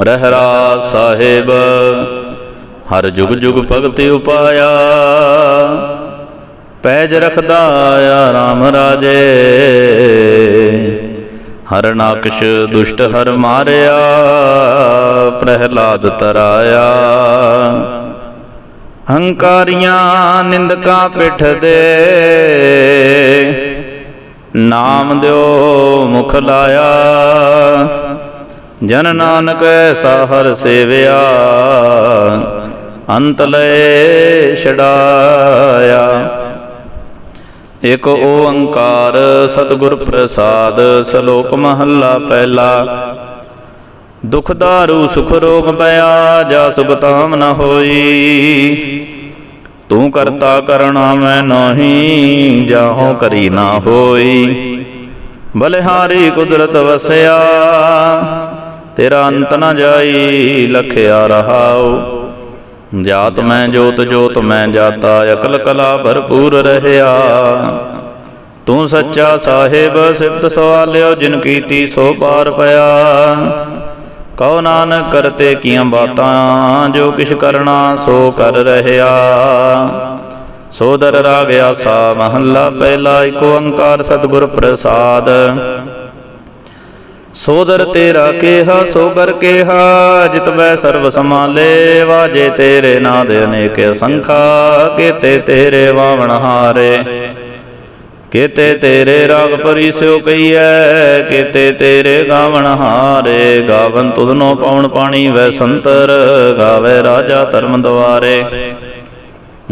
ਰਹਿਰਾ ਸਾਹਿਬ, ਹਰ ਜੁਗ ਜੁਗ ਭਗਤੀ ਉਪਾਇਆ। ਪੈਜ ਰਖਦਾ ਆ RAM ਰਾਜੇ, ਹਰ ਨਾਕਸ਼ ਦੁਸ਼ਟ ਹਰ ਮਾਰਿਆ, ਪ੍ਰਹਿਲਾਦ ਤਰਾਇਆ। ਹੰਕਾਰੀਆਂ ਨਿੰਦਕਾਂ ਪਿੱਠ ਦੇ ਨਾਮ ਦਿਓ ਮੁਖ ਲਾਇਆ। ਜਨ ਨਾਨਕ ਐਸਾ ਹਰ ਸੇਵਿਆ, ਅੰਤ ਲਏ ਛਡਾਇਆ। ਇਕ ਓੰਕਾਰ ਸਤਿਗੁਰ ਪ੍ਰਸਾਦ, ਸ਼ਲੋਕ ਮਹੱਲਾ ਪਹਿਲਾ। ਦੁਖ ਦਾਰੂ, ਸੁਖ ਰੋਗ ਪਿਆ, ਜਾ ਸੁਗਤਾਮ ਨ ਹੋਈ। ਤੂੰ ਕਰਤਾ ਕਰਣਾ ਮੈਂ ਨਹੀਂ, ਜਾਹੋ ਕਰੀ ਨਾ ਹੋਈ। ਬਲਿਹਾਰੀ ਕੁਦਰਤ ਵਸਿਆ ਤੇਰਾ ਅੰਤ ਨਾ ਜਾਈ, ਲਖਿਆ ਰਹਾਓ ਜਾਤ ਮੈਂ, ਜੋਤ ਜੋਤ ਮੈਂ ਜਾਤਾ, ਅਕਲ ਕਲਾ ਭਰਪੂਰ ਰਹਿਆ। ਤੂੰ ਸੱਚਾ ਸਾਹਿਬ, ਸਿਫਤ ਸਵਾਲਿਓ ਜਿਨ ਕੀਤੀ ਸੋ ਪਾਰ ਪਿਆ। ਕਉ ਨਾਨਕ ਕਰਤੇ ਕੀਆਂ ਬਾਤਾਂ, ਜੋ ਕਿਛ ਕਰਨਾ ਸੋ ਕਰ ਰਹਿਆ। ਸੋਦਰ ਰਾਗ ਆਸਾ ਮਹੱਲਾ, ਪਹਿਲਾ ਏਕ ਓੰਕਾਰ ਸਤਿਗੁਰ ਪ੍ਰਸਾਦ। ਸੋਦਰ ਤੇਰਾ ਕੇਹਾ ਸੋਗਰ ਕੇਹਾ ਜਿਤ ਬੈ ਸਰਬ ਸਮਾਲੇ ਵਾਜੇ ਤੇਰੇ ਨਾਦ ਅਨੇਕ ਸੰਖਾ ਕੀਤੇ ਤੇਰੇ ਵਾਵਣ ਹਾਰੇ। ਕੀਤੇ ਤੇਰੇ ਰਾਗ ਪਰਿਸਿਓ ਕਈਐ ਕੀਤੇ ਤੇਰੇ ਗਾਵਣ ਹਾਰੇ। ਗਾਵਨ ਤੁਧਨੋ ਪਵਨ ਪਾਣੀ ਵੈ ਸੰਤਰ ਗਾਵੇ ਰਾਜਾ ਧਰਮ ਦਵਾਰੇ।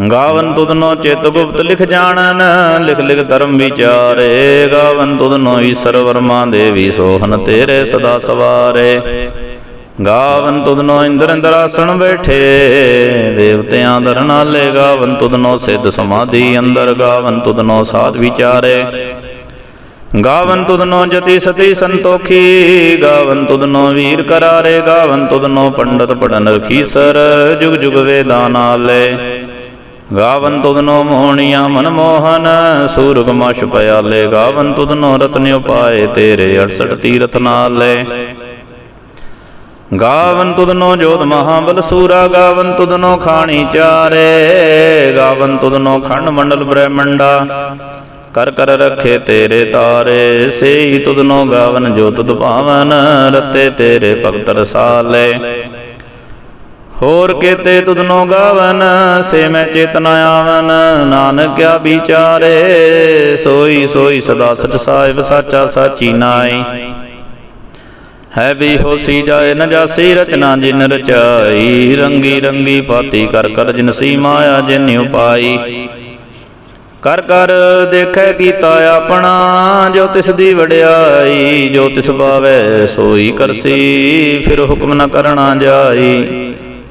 ਗਾਵਨ ਤੁਧਨੋ ਚਿਤ ਗੁਪਤ ਲਿਖ ਜਾਣਨ, ਲਿਖ ਲਿਖ ਧਰਮ ਵਿਚਾਰੇ। ਗਾਵਨ ਤੁਧਨੋ ਈਸ਼ਰ ਵਰਮਾ ਦੇਵੀ ਸੋਹਨ ਤੇਰੇ ਸਦਾ ਸਵਾਰੇ। ਗਾਵਨ ਤੁਧਨੋ ਇੰਦਰ ਇੰਦਰਾਸਣ ਬੈਠੇ, ਦੇਵਤਿਆਂ ਦਰਨਾਲੇ ਗਾਵਨ ਤੁਧਨੋ ਸਿੱਧ ਸਮਾਧੀ ਅੰਦਰ, ਗਾਵਨ ਤੁਧਨੋ ਸਾਧ ਵਿਚਾਰੇ। ਗਾਵਨ ਤੁਧਨੋ ਜਤੀ ਸਤੀ ਸੰਤੋਖੀ, ਗਾਵਨ ਤੁਧਨੋ ਵੀਰ ਕਰਾਰੇ। ਗਾਵਨ ਤੁਧਨੋ ਪੰਡਤ ਪੜਨ ਰਖੀਸਰ, ਜੁਗ ਜੁਗ ਵੇਦਾਂ ਨਾਲੇ। ਗਾਵਨ ਤੁਧਨੋ ਮੋਹਣੀਆਂ ਮਨ ਮੋਹਨ ਸੂਰਗ ਮਛ ਪਿਆਲੇ, ਗਾਵਨ ਤੁਧਨੋ ਰਤਨ ਉਪਾਏ, ਤੇਰੇ 68 ਤੀਰਥ ਨਾਲੇ। ਗਾਵਨ ਤੁਧਨੋ ਜੋਤ ਮਹਾਬਲ ਸੂਰਾ, ਗਾਵਨ ਤੁਧਨੋ ਖਾਣੀ ਚਾਰੇ, ਗਾਵਨ ਤੁਧਨੋ ਖੰਡ ਮੰਡਲ ਬ੍ਰਹਮੰਡਾ। ਕਰ ਕਰ ਰੱਖੇ ਤੇਰੇ ਤਾਰੇ, ਸੇਈ ਤੁਧਨੋ ਗਾਵਨ ਜੋਤ ਤੁਧ ਭਾਵਨ ਰਤੇ ਤੇਰੇ ਭਗਤ ਰਸਾਲੇ। ਹੋਰ ਕੀਤੇ ਤੁਧਨੋ ਗਾਵਨ, ਸੇ ਮੈਂ ਚੇਤਨ ਆਵਨ। ਨਾਨਕ ਕਿਆ ਵਿਚਾਰੇ, ਸੋਈ ਸੋਈ ਸਦਾ ਸਚ ਸਾਹਿਬ ਸਾਚਾ ਸਾਚੀ ਨਾਈ ਹੈ ਵੀ ਹੋਸੀ ਜਾਏ ਨ ਜਾਸੀ ਰਚਨਾ ਜਿਨ ਰਚਾਈ, ਰੰਗੀ ਰੰਗੀ ਪਾਤੀ ਕਰ ਕਰ ਜਿਨ ਸੀ ਮਾਇਆ ਜਿਨ ਉਪਾਈ। ਕਰ ਕਰ ਦੇਖੈ ਕੀਤਾ ਆਪਣਾ, ਜੋ ਤਿਸ ਦੀ ਵਡਿਆਈ, ਜੋ ਤਿਸ ਪਾਵੈ ਸੋਈ ਕਰਸੀ, ਫਿਰ ਹੁਕਮ ਨ ਕਰਣਾ ਜਾਈ।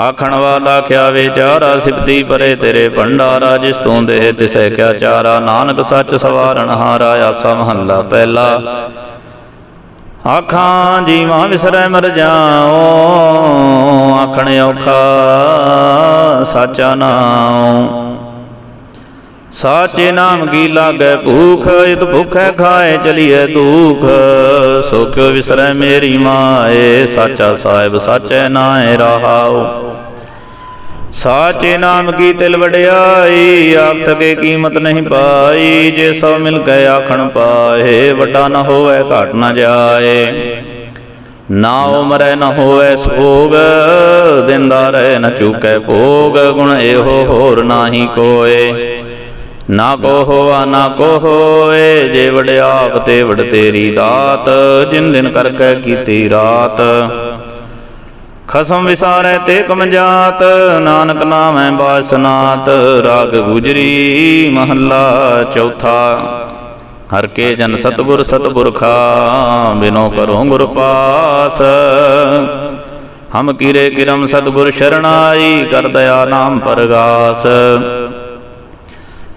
ਆਖਣ ਵਾਲਾ ਕਿਆ ਵਿਚਾਰਾ ਸਿਫਤੀ ਪਰੇ ਤੇਰੇ ਭੰਡਾਰਾ ਜਿਸ ਤੂੰ ਦੇ ਤਿਸੈ ਕਿਆ ਚਾਰਾ। ਨਾਨਕ ਸੱਚ ਸਵਾਰਨ ਹਾਰਾ ਆਸਾ ਮਹੱਲਾ ਪਹਿਲਾ। ਆਖਾਂ, ਜੀਵਾਂ ਵਿਸਰੈ ਮਰ ਜਾਓ ਆਖਣ ਔਖਾ ਸਾਚਾ ਨਾਮ ਸਾਚੇ ਨਾਮ ਕੀ ਲਾਗੈ ਭੂਖ ਇਤ ਭੁਖੈ ਖਾਏ ਚਲੀਏ ਦੁਖ। ਸੋ ਕਿਉ ਵਿਸਰੈ ਮੇਰੀ ਮਾਏ? ਸਾਚਾ ਸਾਹਿਬ ਸਾਚੈ ਨਾਏ ਰਹਾਉ ਸਾਚੇ ਨਾਮ ਕੀ ਤਿਲ ਵਡਿਆਈ? ਆਖ ਥਕੇ ਕੀਮਤ ਨਹੀਂ ਪਾਈ ਜੇ ਸਭ ਮਿਲ ਕੇ ਆਖਣ ਪਾਏ ਵੱਡਾ ਨ ਹੋਵੇ ਘਟ ਨ ਜਾਏ। ਨਾ ਉਮਰੈ ਨ ਹੋਵੇ ਸੋਗ ਦਿੰਦਾ ਰਹੇ ਨ ਚੁਕੈ ਭੋਗ। ਗੁਣ ਇਹੋ ਹੋਰ ਨਾਹੀ ਕੋਏ। ਨਾ ਕੋ ਹੋਆ, ਨਾ ਕੋ ਹੋਏ, ਜੇ ਵਡਿਆਪ ਤੇ ਵਡ ਤੇਰੀ ਦਾਤ, ਜਿਨ ਦਿਨ ਕਰਕੇ ਕੀਤੀ ਰਾਤ। ਖਸਮ ਵਿਸਾਰੈ ਤੇ ਕਮ ਜਾਤ ਨਾਨਕ ਨਾਮੈ ਬਾਸਨਾਤ ਰਾਗ ਗੁਜਰੀ ਮਹੱਲਾ ਚੌਥਾ। ਹਰ ਕੇ ਜਨ ਸਤਗੁਰ ਸਤਪੁਰਖਾ ਬਿਨੋ ਕਰੋ ਗੁਰ ਪਾਸ। ਹਮ ਕੀਰੇ ਕਿਰਮ ਸਤਗੁਰ ਸ਼ਰਣਾਈ ਕਰ ਦਇਆ ਨਾਮ ਪਰਗਾਸ।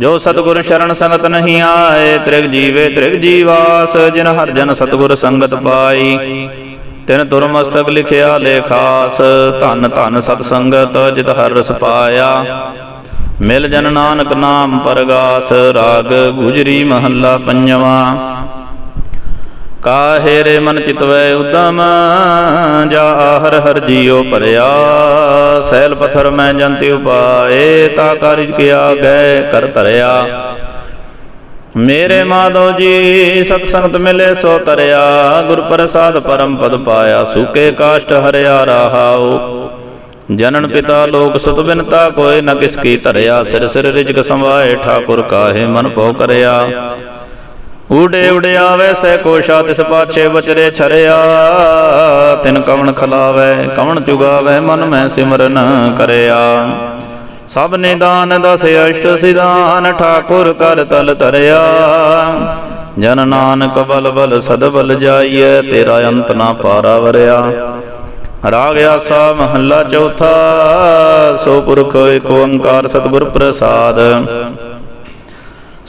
ਜੋ ਸਤਗੁਰ ਸ਼ਰਨ ਸੰਗਤ ਨਹੀਂ ਆਏ, ਤ੍ਰਿਗ ਜੀਵੇ ਤ੍ਰਿਗ ਜੀਵਾਸ, ਜਿਨ ਹਰ ਜਨ ਸਤਗੁਰ ਸੰਗਤ ਪਾਈ। ਤਿਨ ਤੁਰ ਮਸਤਕ ਲਿਖਿਆ ਲੇਖਾਸ ਧਨ ਧਨ ਸਤ ਸੰਗਤ ਜਿਤ ਹਰ ਰਸ ਪਾਇਆ। ਮਿਲ ਜਨ ਨਾਨਕ ਨਾਮ ਪਰਗਾਸ, ਰਾਗ ਗੁਜਰੀ ਮਹੱਲਾ ਪੰਜਵਾ। ਕਾਹੇ ਰੇ ਮਨ ਚਿਤਵੈ ਉਦਮ, ਜਾ ਹਰ ਹਰ ਜੀਉ ਭਰਿਆ। ਸੈਲ ਪਥਰ ਮੈਂ ਜੰਤਿ ਉਪਾਏ, ਤਾ ਕਾਰਜ ਕਿਆ ਗਏ ਕਰ ਧਰਿਆ। ਮੇਰੇ ਮਾਧੋ ਜੀ ਸਤ ਸੰਗਤ ਮਿਲੇ ਸੋ ਤਰਿਆ। ਗੁਰ ਪ੍ਰਸਾਦ ਪਰਮ ਪਦ ਪਾਇਆ, ਸੂਕੇ ਕਾਸ਼ਟ ਹਰਿਆ ਰਹਾਉ। ਜਨਨ ਪਿਤਾ ਲੋਕ ਸੁਤ ਬਿਨਤਾ ਕੋਇ ਨ ਕਿਸ ਕੀ ਧਰਿਆ। ਸਿਰ ਸਿਰ ਰਿਜਕ ਸੰਵਾਏ, ਠਾਕੁਰ ਕਾਹੇ ਮਨ ਭਉ ਕਰਿਆ। ਊੜੇ ਉੜਿਆਵੇ ਸੈ ਕੋਸ਼ਾ ਤਿਸ ਪਾਛੇ ਬਚਰੇ ਛਰਿਆ। ਤਿਨ ਕਵਣ ਖਲਾਵੇ, ਕਵਣ ਚੁਗਾਵੇ ਮਨ ਮੈਂ ਸਿਮਰਨ ਕਰਿਆ। ਸਭ ਨਿਦਾਨ ਦਸ ਅਸ਼ਟ ਸਿਧਾਨ, ਠਾਕੁਰ ਕਰ ਤਲ ਤਰਿਆ ਜਨ ਨਾਨਕ ਬਲ ਬਲ ਸਦਬਲ ਜਾਈਐ, ਤੇਰਾ ਅੰਤ ਨਾ ਪਾਰਾ ਵਰਿਆ। ਰਾਗ ਆਸਾ ਮਹੱਲਾ ਚੌਥਾ, ਸੋ ਪੁਰਖ ਏਕ ਓੰਕਾਰ ਸਤਿਗੁਰ ਪ੍ਰਸਾਦ।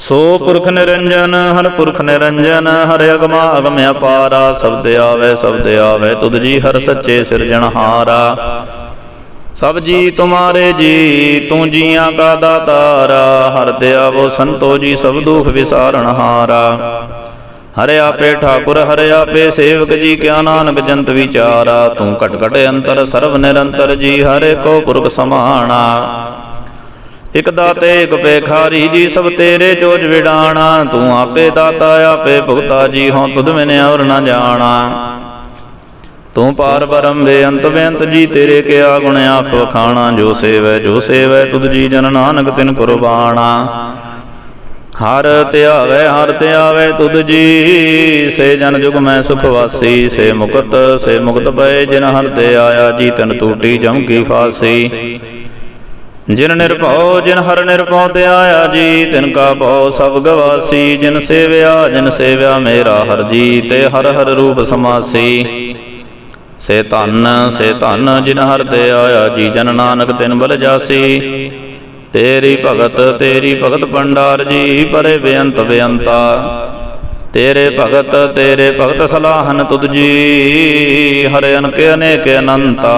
ਸੋ ਪੁਰਖ ਨਿਰੰਜਨ, ਹਰ ਪੁਰਖ ਨਿਰੰਜਨ, ਹਰ ਅਗਮਾ ਅਗਮ ਅਪਾਰਾ ਸਬਦ ਆਵੇ ਸਬਦ ਆਵੇ, ਤੁਧ ਜੀ ਹਰ ਸੱਚੇ ਸਿਰਜਣਹਾਰਾ ਸਭ ਜੀ ਤੁਮਾਰੇ ਜੀ, ਤੂੰ ਜੀਆਂ ਕਾ ਦਾਤਾਰਾ, ਹਰ ਤੇ ਆਵੋ ਸੰਤੋ ਜੀ, ਸਭ ਦੁਖ ਵਿਸਾਰਣਹਾਰਾ ਹਰਿ। ਆਪੇ ਠਾਕੁਰ, ਹਰਿ ਆਪੇ ਸੇਵਕ ਜੀ, ਕਿਆ ਨਾਨਕ ਜੰਤ ਵਿਚਾਰਾ। ਤੂੰ ਘਟ ਘਟ ਅੰਤਰ, ਸਰਬ ਨਿਰੰਤਰ ਜੀ, ਹਰੇ ਕੋ ਪੁਰਖ ਸਮਾਣਾ। ਇਕ ਦਾਤੇ, ਇਕ ਪੇਖਾਰੀ ਜੀ, ਸਭ ਤੇਰੇ ਚੋਜ ਵਿਡਾਣਾ ਤੂੰ ਆਪੇ ਦਾਤਾ, ਆਪੇ ਭੁਗਤਾ ਜੀ ਹੋਂ ਤੁਧ ਮੈਨੇ ਔਰ ਨਾ ਜਾਣਾ। ਤੂੰ ਪਾਰ ਬਰਮ ਬੇਅੰਤ ਬੇਅੰਤ ਜੀ, ਤੇਰੇ ਕਿਆ ਗੁਣ ਆਖ ਵਖਾਣਾ। ਜੋ ਸੇਵੈ ਜੋ ਸੇਵੈ, ਤੁਧ ਜੀ ਜਨ ਨਾਨਕ ਤਿਨ ਕੁਰਬਾਣਾ। ਹਰ ਧਿਆਵੇ ਹਰ ਧਿਆਵੇ ਤੁਧ ਜੀ, ਸੇ ਜਨ ਜੁਗ ਮੈਂ ਸੁਖ ਵਾਸੀ, ਸੇ ਮੁਕਤ ਸੇ ਮੁਕਤ ਪਏ ਜਿਨ ਹਰ ਤੇ ਆਇਆ ਜੀ, ਤਨ ਟੂਟੀ ਜਮ ਕੀ ਫਾਸੀ। ਜਿਨ ਨਿਰਭਉ, ਜਿਨ ਹਰ ਨਿਰਭਉ ਤੇ ਆਇਆ ਜੀ, ਤਿਨ ਕਾ ਭਉ ਸਭ ਗਵਾਸੀ। ਜਿਨ ਸੇਵਿਆ ਜਿਨ ਸੇਵਿਆ ਮੇਰਾ ਹਰ ਜੀ, ਤੇ ਹਰ ਹਰ ਰੂਪ ਸਮਾਸੀ। ਸੇ ਧੰਨ ਸੇ ਧੰਨ ਜਿਨ ਹਰ ਤੇ ਆਇਆ ਜੀ, ਜਨ ਨਾਨਕ ਤਿਨ ਬਲ ਜਾਸੀ। ਤੇਰੀ ਭਗਤ ਤੇਰੀ ਭਗਤ ਭੰਡਾਰ ਜੀ, ਪਰੇ ਬੇਅੰਤ ਬੇਅੰਤਾ। ਤੇਰੇ ਭਗਤ ਤੇਰੇ ਭਗਤ ਸਲਾਹਨ ਤੁਧ ਜੀ, ਹਰਿ ਅਨਕ ਅਨੇਕ ਅਨੰਤਾ।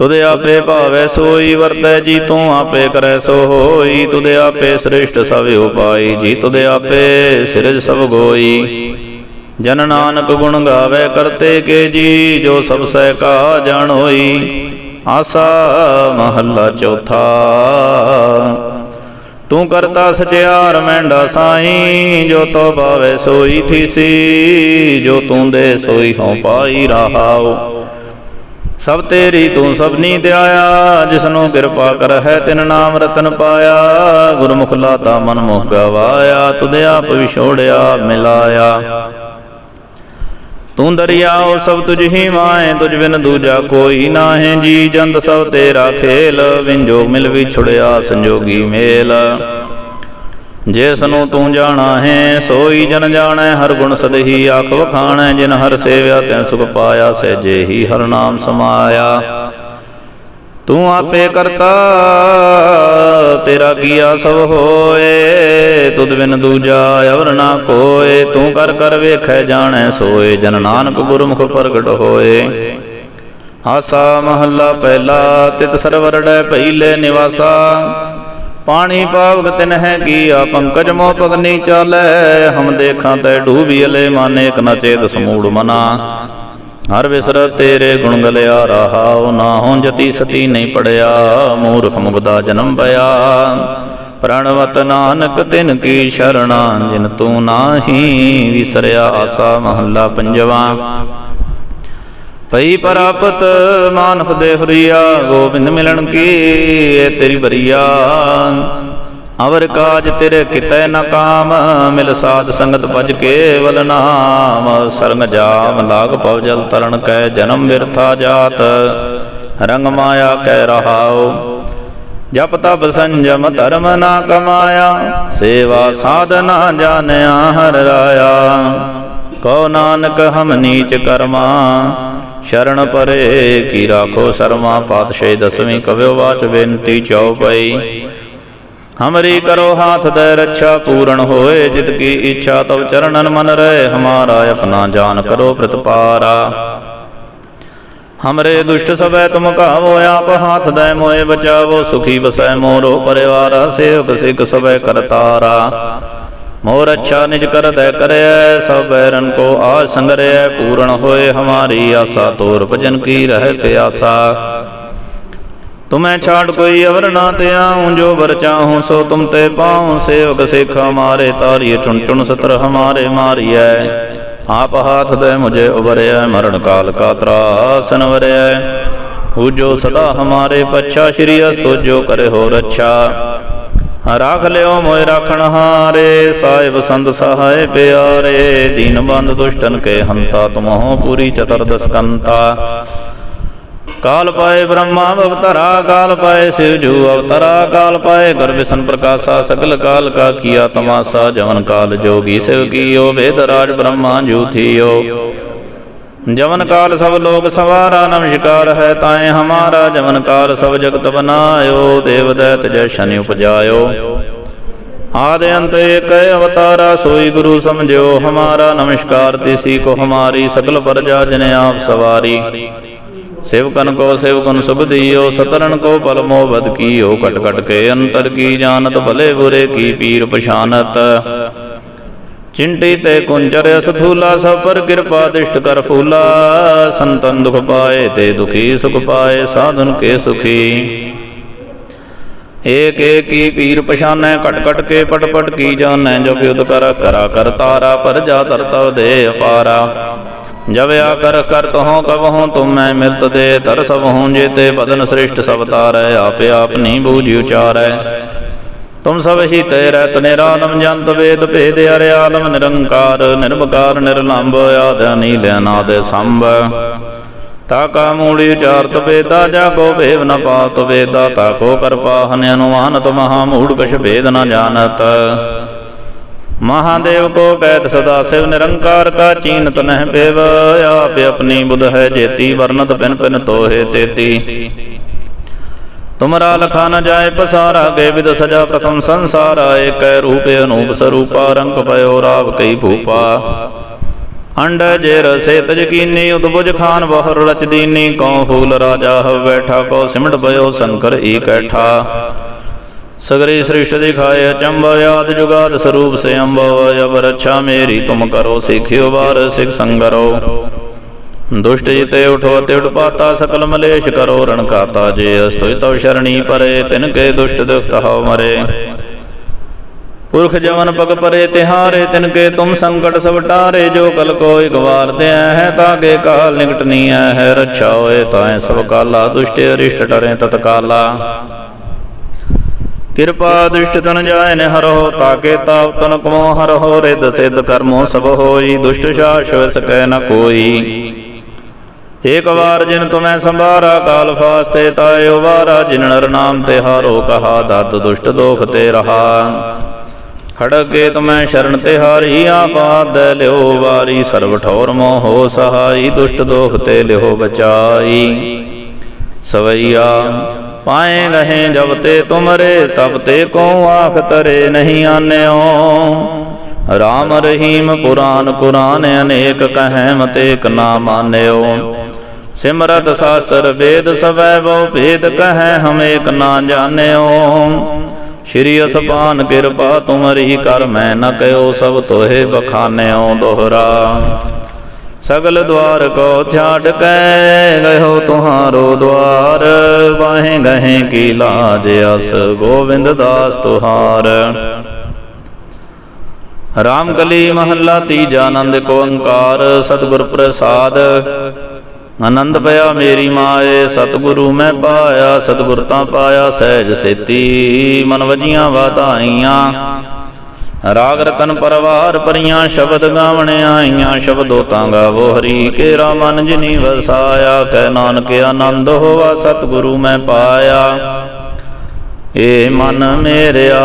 ਤੁਧ ਆਪੇ ਭਾਵੈ ਸੋਈ, ਵਰਤੈ ਜੀ ਤੂੰ ਆਪੇ ਕਰੈ ਸੋ ਹੋਈ ਤੁਧ ਆਪੇ ਸ੍ਰਿਸ਼ਟ ਸਭ ਉਪਾਈ, ਜੀ ਤੁਧ ਆਪੇ ਸਿਰਜ ਸਭ ਗੋਈ। ਜਨ ਨਾਨਕ ਗੁਣ ਗਾਵੇ ਕਰਤੇ ਕੇ ਜੀ, ਜੋ ਸਭ ਸਹਿ ਕਾ ਜਾਣ ਹੋਈ ਆਸਾ ਮਹੱਲਾ ਚੌਥਾ। ਤੂੰ ਕਰਤਾ ਸਚਿਆਰ ਮੈਂਡਾ ਸਾਈ, ਜੋ ਤੋ ਭਾਵੇ ਸੋਈ ਥੀਸੀ। ਜੋ ਤੂੰ ਦੇ ਸੋਈ ਹਉ ਪਾਈ ਰਹਾਉ। ਸਭ ਤੇਰੀ ਤੂੰ ਸਭਨੀ ਧਿਆਇਆ ਜਿਸਨੂੰ ਕਿਰਪਾ ਕਰ ਹੈ ਤਿਨ ਨਾਮ ਰਤਨ ਪਾਇਆ। ਗੁਰਮੁਖ ਲਾਤਾ ਮਨ ਮੋਹ ਗਵਾਇਆ ਤੁਧ ਆਪ ਵਿਛੋੜਿਆ, ਮਿਲਾਇਆ। ਤੂੰ ਦਰਿਆਓ ਸਭ ਤੁਝ ਹੀ ਮਾਏ, ਤੁਝ ਬਿਨ ਦੂਜਾ ਕੋਈ ਨਾਹੀਂ। ਜੀ ਜੰਦ ਸਭ ਤੇਰਾ ਖੇਲ, ਵਿੰਜੋ ਮਿਲ ਵੀ ਛੁੜਿਆ ਸੰਜੋਗੀ ਮੇਲ। ਜਿਸ ਨੂੰ ਤੂੰ ਜਾਣਾ ਹੈ, ਸੋਈ ਜਨ ਜਾਣੈ, ਹਰ ਗੁਣ ਸਦਹੀ ਆਖ ਵਖਾਣੈ, ਜਿਨ ਹਰ ਸੇਵਿਆ, ਤਿਨ ਸੁਖ ਪਾਇਆ, ਸਹਿਜੇ ਹੀ ਹਰ ਨਾਮ ਸਮਾਇਆ। ਤੂੰ ਆਪੇ ਕਰਤਾ, ਤੇਰਾ ਕੀਆ ਸਭ ਹੋਏ, ਤੁਧ ਬਿਨ ਦੂਜਾ ਅਵਰ ਨਾ ਕੋਏ। ਤੂੰ ਕਰ ਕਰ ਵੇਖੈ, ਜਾਣੈ, ਸੋਏ, ਜਨ ਨਾਨਕ ਗੁਰਮੁਖ ਪ੍ਰਗਟ ਹੋਏ। ਹਾਸਾ ਮਹੱਲਾ ਪਹਿਲਾ, ਤਿਤ ਸਰਵਰ ਪਹਿਲੇ ਨਿਵਾਸਾ। ਪਾਣੀ ਪਾਵਕ ਤਿਨ ਹੈ ਕੀਆ ਪੰਕਜ ਮੋ ਪਗਨੀ ਚਾਲੈ, ਹਮ ਦੇਖਾਂ ਤੈ ਡੂਬੀਲੇ ਮਾਨੇ ਇਕ ਨ ਚੇਤ ਸਮੂੜ ਮਨਾ। ਹਰ ਵਿਸਰ ਤੇਰੇ ਗੁਣ ਗਲਿਆ ਰਹਾਉ ਨਾ ਹੋਂ ਜਤੀ ਸਤੀ ਨਹੀਂ ਪੜਿਆ, ਮੂਰਖ ਮੁਗਦਾ ਜਨਮ ਪਿਆ। ਪ੍ਰਣਵਤ ਨਾਨਕ ਤਿਨ ਕੀ ਸ਼ਰਣਾ, ਜਿਨ ਤੂੰ ਨਾਹੀ, ਵਿਸਰਿਆ ਆਸਾ ਮਹੱਲਾ ਪੰਜਵਾ। ਪਈ ਪ੍ਰਾਪਤ ਮਾਨੁਖ ਦੇ ਹਰੀਆ, ਗੋਬਿੰਦ ਮਿਲਣ ਕੀ ਤੇਰੀ ਬਰੀਆ? ਅਵਰ ਕਾਜ ਤੇਰੇ ਕਿਤੇ ਨਾ ਕਾਮ, ਮਿਲ ਸਾਧ ਸੰਗਤ ਭਜ ਕੇਵਲ ਨਾਮ। ਸਰੰਗ ਜਾਮ ਲਾਗ ਪਵ ਜਲ ਤਰਨ ਕੈ ਜਨਮ ਵਿਰਥਾ ਜਾਤ। ਰੰਗ ਮਾਇਆ ਕਹਿ ਰਹਾਓ ਜਪ ਤਪ ਸੰਜਮ ਧਰਮ ਨਾ ਕਮਾਇਆ। ਸੇਵਾ ਸਾਧਨਾ ਜਾਣਿਆ ਹਰ ਰਾਇਆ। ਕਉ ਨਾਨਕ ਹਮ ਨੀਚ ਕਰਮਾ ਸ਼ਰਨ ਪਰੇ ਕੀ ਰਾਖੋ ਸਰਮਾ ਪਾਤਸ਼ਾਹੀ ਦਸਵੀਂ ਕਵਿਓ ਬਾਚ ਬੇਨਤੀ ਚਉਪਈ ਹਮਰੀ ਕਰੋ ਹਾਥ ਦੇ ਰੱਛਾ ਪੂਰਨ ਹੋਏ, ਜਿਤ ਕੀ ਇੱਛਾ ਤਵ ਚਰਨਨ ਮਨ ਰਹੇ, ਹਮਾਰਾ ਆਪਣਾ ਜਾਨ ਕਰੋ ਪ੍ਰਤਪਾਰਾ। ਹਮਰੇ ਦੁਸ਼ਟ ਸਭੈ ਤੁਮ ਕਾਵੋ, ਆਪ ਹਾਥ ਦੈ ਮੋਏ ਬਚਾਵੋ, ਸੁਖੀ ਬਸੈ ਮੋਰੋ ਪਰਿਵਾਰਾ, ਸੇਵਕ ਸਿਕ ਸਭੈ ਕਰਤਾਰਾ। ਮੋਰ ਅੱਛਾ ਨਿਜ ਕਰਦੈ ਕਰਿਐ ਸਭ ਬੈਰਨ ਕੋ ਆ ਸੰਗਰੈ, ਪੂਰਨ ਹੋਏ ਹਮਾਰੀ ਆਸਾ, ਤੋਰ ਭਜਨ ਕੀ ਰਹਿ ਪਿਆਸਾ। ਤੁਮੈ ਛਾੜ ਕੋਈ ਅਵਰ ਨਾ ਤਿਆਉ ਜੋ ਵਰ ਚਾਹੂੰ ਸੋ ਤੁਮ ਤੇ ਪਾਉ, ਸੇਵਕ ਸਿਖ ਹਮਾਰੇ ਤਾਰੀਏ, ਚੁਣ ਚੁਣ ਸਤਰ ਹਮਾਰੇ ਮਾਰੀਐ। ਆਪ ਹਾਥ ਦੇ ਮੁਝੇ ਉਬਰਿਆ ਮਰਨ ਕਾਲ ਕਾ ਤਰਾਸਨ ਵਰਿਐ ਹੂ ਜੋ ਸਦਾ ਹਮਾਰੇ ਪੱਛਾ, ਸ਼੍ਰੀ ਅਸਤੋ ਜੋ ਕਰੇ ਹੋ ਰੱਛਾ ਰੱਖ ਲਿਓ ਮੋਇ ਰਾਖਣ ਹਾਰੇ, ਸਾਹਿਬ ਸੰਤ ਸਹਾਇ ਪਿਆਰੇ। ਦੀਨ ਬੰਦ ਦੁਸ਼ਟਨ ਕੇ ਹੰਤਾ ਤੁਮਹੁ ਪੂਰੀ ਚਤੁਰਦਸ ਕੰਤਾ ਕਾਲ ਪਾਏ ਬ੍ਰਹਮਾ ਅਵਤਰਾ, ਕਾਲ ਪਾਏ ਸਿਵ ਜੂ ਅਵਤਰਾ, ਕਾਲ ਪਾਏ ਗੁਰ ਵਿਸ਼ਨ ਪ੍ਰਕਾਸ਼ਾ, ਸਗਲ ਕਾਲ ਕਾ ਕੀਆ ਤਮਾਸਾ, ਜਵਨ ਕਾਲ ਜੋਗੀ ਸਿਵ ਕੀਓ, ਵੇਦ ਰਾਜ ਬ੍ਰਹਮਾ ਜੂ ਥੀਓ। ਜਵਨ ਕਾਲ ਸਭ ਲੋਕ ਸਵਾਰਾ, ਨਮਸਕਾਰ ਹੈ ਤਾਏ ਹਮਾਰਾ, ਜਵਨ ਕਾਲ ਸਭ ਜਗਤ ਬਨਾਇਓ, ਦੇਵ ਦੈਤ ਜੈ ਸ਼ਨੀ ਉਪਜਾਇਓ। ਆਦ ਅੰਤ ਏਕ ਅਵਤਾਰਾ ਸੋਈ ਗੁਰੂ ਸਮਝਿਓ, ਹਮਾਰਾ ਨਮਸਕਾਰ ਤਿਸੀ ਕੋ ਹਮਾਰੀ, ਸਗਲ ਪਰਜਾ ਜਨ ਆਪ ਸਵਾਰੀ। ਸੇਵਕਨ ਕੋ ਸੇਵਕਨ ਸੁਭ ਦਿਓ ਸਤਰਨ ਕੋ ਪਲ ਮੋਹ ਬਦ ਕੀਓ ਕਟ ਕਟ ਕੇ ਅੰਤਰ ਕੀ ਜਾਣਤ, ਭਲੇ ਬੁਰੇ ਕੀ ਪੀਰ ਪਛਾਨਤ। ਚਿੰਟੀ ਤੇ ਕੁੰਚਰ ਅਸਥੂਲਾ ਸਭ ਪਰ ਕਿਰਪਾ ਦਿਸ਼ਟ ਕਰ ਫੂਲਾ। ਸੰਤਨ ਦੁਖ ਪਾਏ ਤੇ ਦੁਖੀ ਸੁਖ ਪਾਏ, ਸਾਧਨ ਕੇ ਸੁਖੀ। ਏਕ ਏਕ ਕੀ ਪੀਰ ਪਛਾਨੈ, ਘਟ ਘਟ ਕੇ ਪਟ ਪਟ ਕੀ ਜਾਣੈ ਜੋ ਬਿਉਦ ਕਰ, ਕਰਾ ਕਰ ਤਾਰਾ, ਪਰ ਜਾ ਤਰਤਵ ਦੇ ਅਪਾਰਾ। ਜਬ ਆ ਕਰ ਕਰ ਤਹੋਂ ਕਬਹੋਂ ਤੁਮ ਮੈਂ ਮਿਲਤ ਦੇ, ਤਰ ਸਭ ਹੂੰ ਜੇਤੇ, ਬਦਨ ਸ੍ਰਿਸ਼ਟ ਸਭ ਤਾਰੈ, ਆਪੇ ਆਪਨੀ ਬੂਝ ਉਚਾਰੈ। ਤੁਮ ਸਭ ਹੀ ਤੇ ਰਤ ਨਿਰਾਲਮ ਜੰਤ ਵੇਦ ਭੇਦ ਅਰਿਆਲਮ ਨਿਰੰਕਾਰ ਨਿਰਭਕਾਰ ਨਿਰਲੰਭ ਆਦ ਅਨੀਲ ਸੰਭ। ਤਾ ਕਾ ਮੂੜੀ ਚਾਰਤ ਵੇਦਾ, ਜਾ ਭੇਵ ਨ ਪਾਤ ਵੇਦਾ, ਤਾ ਕੋ ਕਰਪਾ ਅਨੁਮਾਨਤ ਮਹਾ ਮੂੜ ਕਛ ਭੇਦ ਨ ਜਾਣਤ। ਮਹਾਦੇਵ ਕੋ ਕਹਿਤ ਸਦਾ ਸਿਵ ਨਿਰੰਕਾਰ, ਕਾ ਚੀਨਤ ਨਹਿ ਪੇਵ, ਆਪ ਆਪਣੀ ਬੁਧ ਹੈ ਜੇਤੀ ਵਰਨਤ ਪਿਨ ਪਿਨ ਤੋਹੇ ਤੇਤੀ। ਤੁਮਰਾ ਲਖਾ ਨ ਜਾਏ ਪਸਾਰਾ ਗੇ ਵਿਦ ਸਜਾ ਪ੍ਰਥਮ ਸੰਸਾਰਾ ਏਕੈ ਰੂਪ ਅਨੂਪ ਸਰੂਪਾ, ਰੰਗ ਪਇਓ ਰਾਵ ਕਈ ਭੂਪਾ। ਅੰਡ ਜੇ ਰਸੇ ਤਜ ਉਦਬੁਜ ਖਾਨ ਬਹੁਰ ਰਚਦੀਨੀ। ਕਉ ਫੂਲ ਰਾਜਾ ਹਵ ਬੈਠਾ ਸਿਮਟ ਪਇਓ ਸੰਕਰ ਏਕੈਠਾ ਸਗਰੇ ਸ੍ਰਿਸ਼ਟ ਦਿਖਾਏ ਅਚੰਭਵ ਆਦ ਜੁਗਾਦ ਸਰੂਪ ਸੇ ਅੰਭਵ ਜਬ ਰੱਛਾ ਮੇਰੀ ਤੁਮ ਕਰੋ, ਸਿਖਿਓ ਬਾਰ ਸਿਖ ਸੰਗਰੋ। ਦੁਸ਼ਟ ਜਿਤੇ ਉਠੋ ਤੇ ਉਡਪਾਤਾ ਸਕਲ ਮਲੇਸ਼ ਕਰੋ ਰਣਕਾਤਾ ਜੇ ਅਸਤੋਇ ਤਵ ਸ਼ਰਣੀ ਪਰੇ, ਤਿਨ ਕੇ ਦੁਸ਼ਟ ਦੁਖਤ ਹਉ ਮਰੇ। ਪੁਰਖ ਜਵਨ ਪਗ ਪਰੇ, ਤਿਹਾਰੇ, ਤਿਨ ਕੇ ਤੁਮ ਸੰਕਟ ਸਭ ਟਾਰੇ, ਜੋ ਕਲ ਕੋਈ ਗਵਾਰ ਤੇ ਹੈ ਤਾਗੇ ਕਾਲ ਨਿਕਟ ਨੀ ਹੈ, ਰੱਛਾ ਹੋਏ ਤਾਏ ਸਭ ਕਾਲਾ, ਦੁਸ਼ਟੇ ਅਰਿਸ਼ਟ ਡਰੇ ਤਤਕਾਲਾ। ਕਿਰਪਾ ਦ੍ਰਿਸ਼ਟ ਤਨ ਜਾਏ ਨੇ ਹਰੋ ਤਾਕੇ ਤਾਪ ਤਨ ਕਮੋ ਹਰੋ ਰਿਦ ਸਿਧ ਕਰਮੋ ਸਭ ਹੋਈ, ਦੁਸ਼ਟ ਸ਼ਾਸ਼ਵ ਸਕੈ ਨ ਕੋਈ। ਏਕ ਵਾਰ ਜਿਨ ਤੁਮੈ ਸੰਭਾਰਾ, ਕਾਲ ਫਾਸਤੇ ਤਾਇਓ ਵਾਰਾ ਜਿਨ ਨਰ ਨਾਮ ਤੇ ਹਾਰੋ ਕਹਾ ਦਤ ਦੁਸ਼ਟ ਦੋਖ ਤੇ ਰਹਾ। ਖੜਗੇ ਤੁਮੈ ਸ਼ਰਨ ਤੇ ਤਿਹਾਰੀ ਆਪਾਦ ਲਿਓ ਵਾਰੀ, ਸਰਬ ਠੌਰ ਮੋਹ ਸਹਾਈ, ਦੁਸ਼ਟ ਦੋਖ ਤੇ ਲਿਓ ਬਚਾਈ। ਸਵਈਆ, ਪਾਏ ਗਹੇ ਜਬ ਤੇ ਤੁਮਰੇ, ਤਬ ਤੇ ਕੋ ਆਖ ਤਰੇ ਨਹੀਂ ਆਨਿਓ। ਰਾਮ ਰਹੀਮ ਪੁਰਾਨ ਕੁਰਾਨ ਅਨੇਕ ਕਹੈ ਮਤੇ ਕ ਨਾ ਮਾਨਿਓ। ਸਿਮਰਤ ਸਾਸਤਰ ਵੇਦ ਸਵੈ ਬਹੁ ਭੇਦ ਕਹੈ, ਹਮ ਏਕ ਨਾ ਜਾਣਿਓ। ਸ਼੍ਰੀ ਅਸਪਾਨ ਕਿਰਪਾ ਤੁਮਰੀ ਕਰ, ਮੈਂ ਨ ਕਹਿਓ ਸਭ ਤੋਹੇ ਬਖਾਨਿਓ ਦੋਹਰਾ। ਸਗਲ ਦਵਾਰ ਕੋ ਛਾੜ ਕੇ ਗਇਓ ਤੁਹਾਰੋ ਦਵਾਰ, ਵਾਹੇ ਗਹੇ ਕੀ ਲਾਜ ਅਸ ਗੋਵਿੰਦ ਦਾਸ ਤੁਹਾਰ। ਰਾਮ ਕਲੀ ਮਹੱਲਾ ਤੀਜਾ ਆਨੰਦ ਕੋ ਓੰਕਾਰ, ਸਤਿਗੁਰ ਪ੍ਰਸਾਦ ਆਨੰਦ ਪਿਆ ਮੇਰੀ ਮਾਏ, ਸਤਿਗੁਰੂ ਮੈਂ ਪਾਇਆ, ਸਤਿਗੁਰ ਤਾਂ ਪਾਇਆ, ਸਹਿਜ ਸੇਤੀ, ਮਨ ਵਜੀਆਂ ਵਾਧਾਈਆਂ ਰਾਗ ਰਤਨ ਪਰਵਾਰ ਪਰੀਆਂ ਸ਼ਬਦ ਗਾਵਣ ਆਈਆਂ, ਸ਼ਬਦੋ ਤਾਂ ਗਾਵੋ ਹਰੀ, ਕੇਰਾ ਮਨ ਜਿਨੀ ਵਸਾਇਆ ਕਹਿ ਨਾਨਕ ਆਨੰਦ ਹੋਵਾ ਸਤਿਗੁਰੂ ਮੈਂ ਪਾਇਆ। ਏ ਮਨ ਮੇਰਿਆ,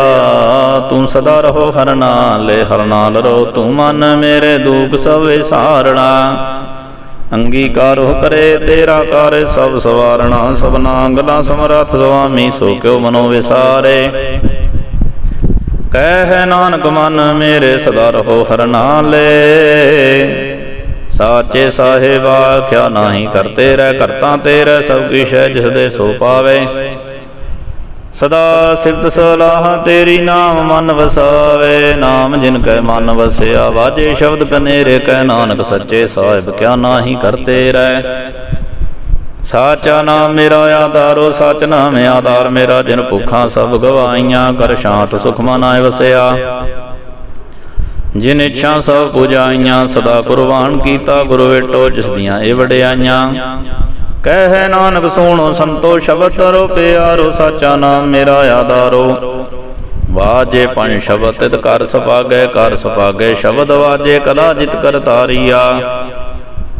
ਤੂੰ ਸਦਾ ਰਹੋ ਹਰ ਨਾਲੇ, ਹਰ ਨਾਲ ਰਹੋ ਤੂੰ ਮਨ ਮੇਰੇ, ਦੁਖ ਸਭ ਵਿਸਾਰਣਾ ਅੰਗੀਕਾਰੋ ਕਰੇ, ਤੇਰਾ ਕਰ ਸਭ ਸਵਾਰਣਾ ਸਭਨਾ ਗਲਾ ਸਮਰੱਥ ਸੁਆਮੀ, ਸੋ ਕਿਉ ਮਨੋ ਵਿਸਾਰੇ। ਕਹਿ ਨਾਨਕ ਮਨ, ਮੇਰੇ ਸਦਾ ਰਹੋ ਹਰ ਨਾਲੇ। ਸਾਚੇ ਸਾਹਿਬਾ, ਕਿਆ ਨਾਹੀ ਕਰਤੇ ਰਹਿ ਕਰਤਾ ਤੇਰੇ, ਸਭ ਕੀ ਹੈ ਜਿਸ ਦੇ ਸੋ ਪਾਵੇ। ਸਦਾ ਸਿਫਤ ਸਲਾਹ ਤੇਰੀ ਨਾਮ ਮਨ ਵਸਾਵੇ, ਨਾਮ ਜਿਨ ਕੈ ਮਨ ਵਸਿਆ, ਵਾਜੇ ਸ਼ਬਦ ਕਨੇਰੇ ਕਹਿ ਨਾਨਕ ਸੱਚੇ ਸਾਹਿਬ, ਕਿਆ ਨਾਹੀ ਕਰਤੇ ਰਹਿ। ਸਾਚਾ ਨਾਮ ਮੇਰਾ ਆਧਾਰੋ ਸਚ ਨਾਮ ਆਧਾਰ ਮੇਰਾ, ਜਿਨ ਭੁੱਖਾਂ ਸਭ ਗਵਾਈਆਂ ਕਰ ਸ਼ਾਂਤ ਸੁਖ ਮਨ ਆਏ ਵਸਿਆ। ਜਿਨ ਇੱਛਾ ਸਭ ਪੁਜਾਈਆਂ, ਸਦਾ ਕੁਰਬਾਨ ਕੀਤਾ ਗੁਰੂ ਵੇਟੋ, ਜਿਸ ਦੀਆਂ ਇਹ ਵਡਿਆਈਆਂ। ਕਹਿ ਨਾਨਕ ਸੋਣੋ ਸੰਤੋ ਸ਼ਬਦ ਤਰੋ ਪਿਆਰੋ ਸਾਚਾ ਨਾਮ ਮੇਰਾ ਆਧਾਰੋ। ਵਾਜੇ ਪੰਜ ਸ਼ਬਦ ਤਿਤ ਕਰ ਸੁਭਾਗੈ ਕਰ ਸੁਭਾਗੈ ਸ਼ਬਦ ਵਾਜੇ, ਕਲਾ ਜਿਤ ਕਰ ਤਾਰੀਆ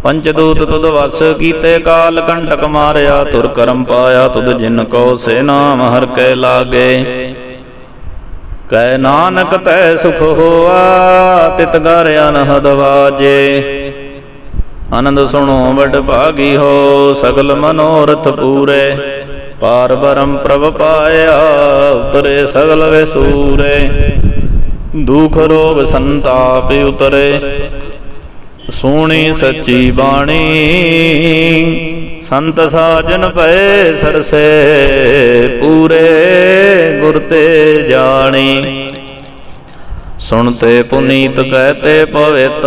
ਪੰਚਦੂਤ ਤੁਧ ਵਸ ਕੀਤੇ ਕਾਲ, ਕੰਟਕ ਮਾਰਿਆ, ਤੁਰ ਕਰਮ ਪਾਇਆ, ਤੁਧ ਜਿਨ ਕੋ ਸੇ ਨਾਮ ਹਰ ਕੈ ਲਾਗੇ। ਕਹਿ ਨਾਨਕ ਤੈ ਸੁਖ ਹੋਆ, ਤਿਤ ਗਰ ਅਨਹਦ ਵਾਜੇ। ਆਨੰਦ ਸੁਣੋ, ਵਡ ਭਾਗੀ ਹੋ, ਸਗਲ ਮਨੋਰਥ ਪੂਰੇ। ਪਾਰ ਬਰਮ ਪ੍ਰਭ ਪਾਇਆ, ਉਤਰੇ ਸਗਲ ਵਿਸੂਰੇ। ਦੁਖ ਰੋਗ ਸੰਤਾਪ ਉਤਰੇ। ਸੋਹਣੀ ਸੱਚੀ ਬਾਣੀ, ਸੰਤ ਸਾਜਨ ਪਏ ਸਰਸੇ। ਪੂਰੇ ਗੁਰ ਤੇ ਜਾਣੀ। ਸੁਣਤੇ ਪੁਨੀਤ ਕਹਤੇ ਪਵਿੱਤ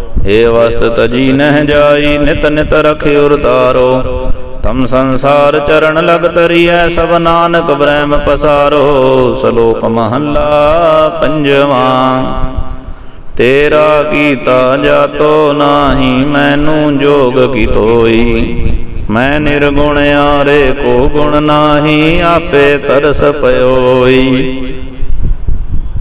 ਏ ਵਸਤ ਤਜੀ ਨਹਿ ਜਾਈ, ਨਿਤ ਨਿਤ ਰਖਿ ਉਰਤਾਰੋ ਤਮ ਸੰਸਾਰ ਚਰਨ ਲਗ ਤਰੀਐ ਸਭ ਨਾਨਕ ਬ੍ਰਹਮ ਪਸਾਰੋ। ਸ਼ਲੋਕ ਮਹੱਲਾ ਪੰਜਵਾਂ, ਤੇਰਾ ਕੀਤਾ ਜਾਤੋ ਨਾਹੀ, ਮੈਨੂੰ ਜੋਗ ਕੀ ਤੋਈ ਮੈਂ ਨਿਰਗੁਣ ਆਰੇ ਕੋ ਗੁਣ ਨਾਹੀ, ਆਪੇ ਤਰਸ ਪਇਓਈ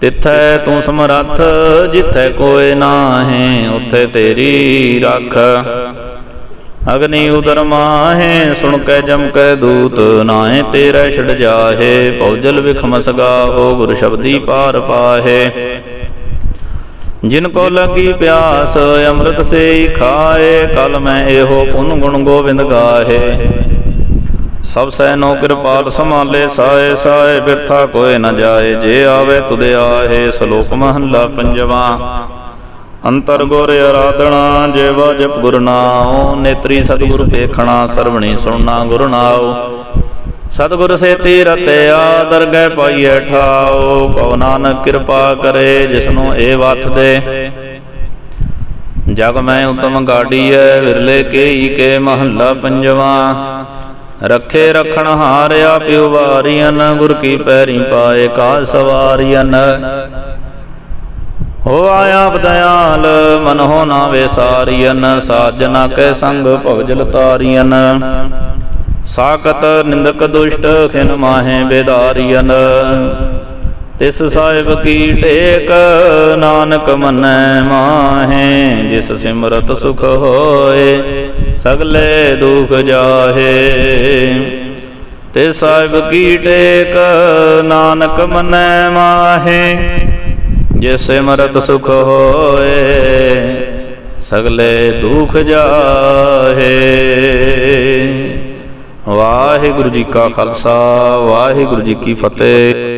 ਤਿੱਥੈ ਤੂੰ ਸਮਰੱਥ, ਜਿੱਥੈ ਕੋਇ ਨਾਹੀਂ, ਉੱਥੇ ਤੇਰੀ ਰੱਖ। ਅਗਨੀ ਉਦਰ ਮਾਹੇ, ਸੁਣ ਕੇ ਜਮ ਕੇ ਦੂਤ ਨਾਏ ਤੇਰੇ ਛੜ ਜਾਹੇ। ਪੌਜਲ ਵਿਖਮਸ ਗਾਹੋ ਗੁਰ ਸ਼ਬਦੀ ਪਾਰ ਪਾਹੇ। ਜਿਨ ਕੋ ਲਗੀ ਪਿਆਸ, ਅੰਮ੍ਰਿਤ ਸੇ ਖਾਏ, ਕਲ ਮੈਂ ਇਹੋ ਪੁੰਨ ਗੁਣ ਗੋਬਿੰਦ ਗਾਹੇ। ਸਭ ਸੈਨੋ ਕਿਰਪਾਲ ਸਮਾਲੇ ਸਾਏ ਸਾਏ ਬਿਰਥਾ ਕੋਏ ਨ ਜਾਏ, ਜੇ ਆਵੇ ਤੁਦੇ ਆਹੇ ਸ਼ਲੋਕ ਮਹੱਲਾ ਪੰਜਵਾ। ਅੰਤਰ ਗੁਰ ਆਰਾਧਣਾ ਜੇਵਾ ਜਪ ਗੁਰ ਨਾਉ, ਨੇਤਰੀ ਸਤਿਗੁਰ ਵੇਖਣਾ, ਸਰਵਣੀ ਸੁਣਨਾ ਗੁਰ ਨਾਉ। ਸਤਿਗੁਰ ਸੇਤੀ ਰਤਿਆ ਦਰਗਹਿ ਪਾਈਐ ਠਾਉ, ਕਉ ਨਾਨਕ ਕਿਰਪਾ ਕਰੇ ਜਿਸਨੂੰ ਇਹ ਵਥ ਦੇ। ਜਗ ਮੈਂ ਉਤਮ ਗਾੜੀਐ ਵਿਰਲੇ ਕੇਈ ਕੇ ਮਹੱਲਾ ਪੰਜਵਾ। ਰੱਖੇ ਰਖਣ ਹਾਰਿਆ ਪਿਉ ਵਾਰੀਆਂ ਗੁਰ ਕੀ ਪੈਰੀ ਪਾਏ ਕਾ ਸਵਾਰੀਆਂ ਹੋ ਆਇਆ ਬਦਿਆਲ, ਮਨ ਹੋ ਨਾ ਵੇਸਾਰੀਆਂ ਸਾਜਨਾ ਕੈ ਸੰਗ ਭਵਜਲ ਤਾਰੀਆਂ ਸਾਕਤ ਨਿੰਦਕ ਦੁਸ਼ਟ, ਖਿਨ ਮਾਹੇ ਬੇਦਾਰੀਆਂ ਤਿਸ ਸਾਹਿਬ ਕੀ ਟੇਕ, ਨਾਨਕ ਮਨੈ ਮਾਹੇ, ਜਿਸ ਸਿਮਰਤ ਸੁਖ ਹੋਏ। ਸਗਲੇ ਦੁਖ ਜਾਹੇ। ਤੇ ਸਾਹਿਬ ਕੀ ਟੇਕ, ਨਾਨਕ ਮੰਨੈ ਮਾਹੇ। ਜਿਸ ਸਿਮਰਤ ਸੁਖ ਹੋਏ, ਸਗਲੇ ਦੁਖ ਜਾਹੇ। ਵਾਹਿਗੁਰੂ ਜੀ ਕਾ ਖਾਲਸਾ, ਵਾਹਿਗੁਰੂ ਜੀ ਕੀ ਫਤਿਹ।